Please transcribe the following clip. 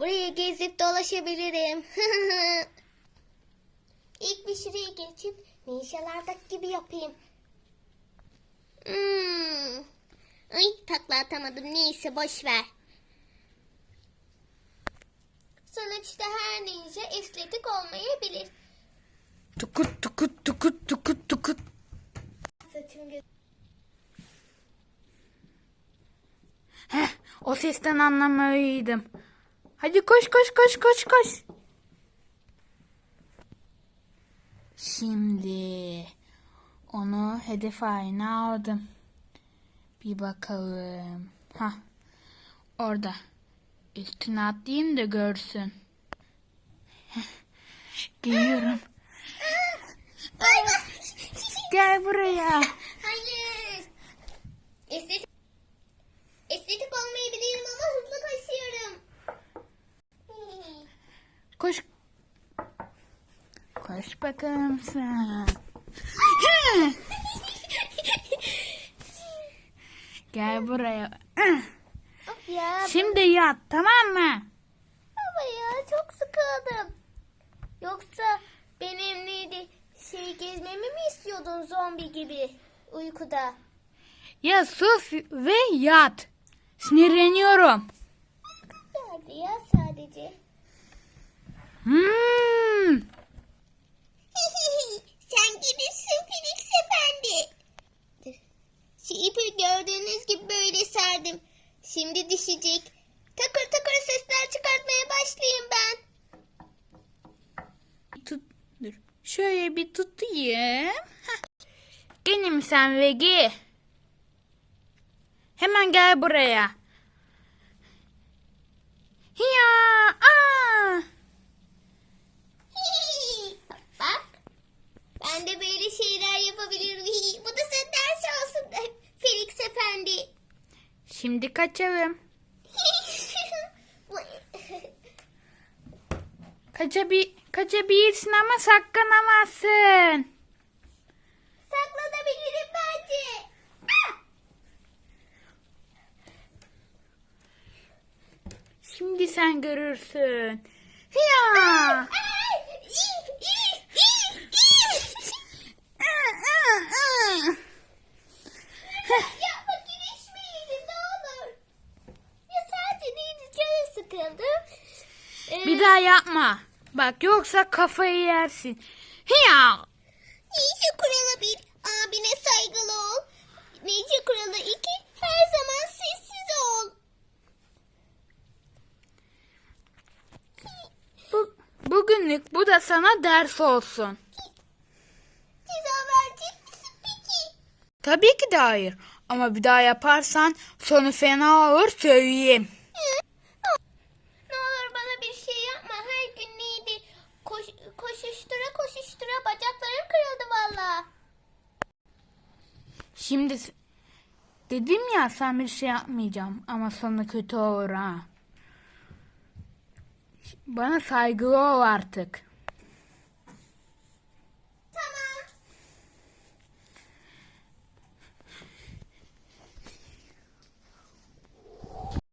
Buraya gezip dolaşabilirim. İlk bir şuraya geçip ninjalardaki gibi yapayım. Hmm. Ay takla atamadım. Neyse boş ver. Sonuçta her ninja estetik olmayabilir. Tukut tukut tukut tukut tukut. Saçım Heh, o sesten anlamalıydım. Hadi koş koş koş koş koş. Şimdi onu hedef haline aldım. Bir bakalım. Ha, orada. Üstüne atlayayım da görsün. Geliyorum. Gel buraya. Hayır. Estetik, estetik olmayabilirim ama hızlı koşuyorum. Koş. Koş bakalım sen. Gel buraya. of ya. Şimdi yat tamam mı? Baba ya çok sıkıldım. Yoksa benim neydi şey gezmemi mi istiyordun zombi gibi uykuda? Ya sus ve yat. Sinirleniyorum. Geldi ya sadece. Hmm. Sen gibisin Felix Efendi. Şu ipi gördüğünüz gibi böyle serdim. Şimdi düşecek. Takır takır sesler çıkartmaya başlayayım ben. Tut, dur. Şöyle bir tutayım. Heh. Sen Vegi? Hemen gel buraya. Ya, aa. Bak. Ben de böyle şeyler yapabilirim. Bu da sen ders olsun Felix Efendi. Şimdi kaçalım. Kaçabi kaçabilirsin ama saklanamazsın. Saklanabilirim bence. Ah! Şimdi sen görürsün. Ya. Ay! İy, iy, iy, iy. Yapma girişmeyelim ne olur. Ya sadece neydi canım sıkıldı. Ee, Bir daha yapma. Bak yoksa kafayı yersin. Ya. Ninja kuralı bir, abine saygılı ol. Ninja kuralı iki, her zaman sessiz ol. Bu, bugünlük bu da sana ders olsun. Ceza verecek misin peki? Tabii ki de hayır. Ama bir daha yaparsan sonu fena olur söyleyeyim. Ne olur bana bir şey yapma. Her gün neydi? Koş, koşuştura koşuştura bacaklarım kırıldı valla. Şimdi dedim ya sen bir şey yapmayacağım ama sonu kötü olur ha. Bana saygılı ol artık.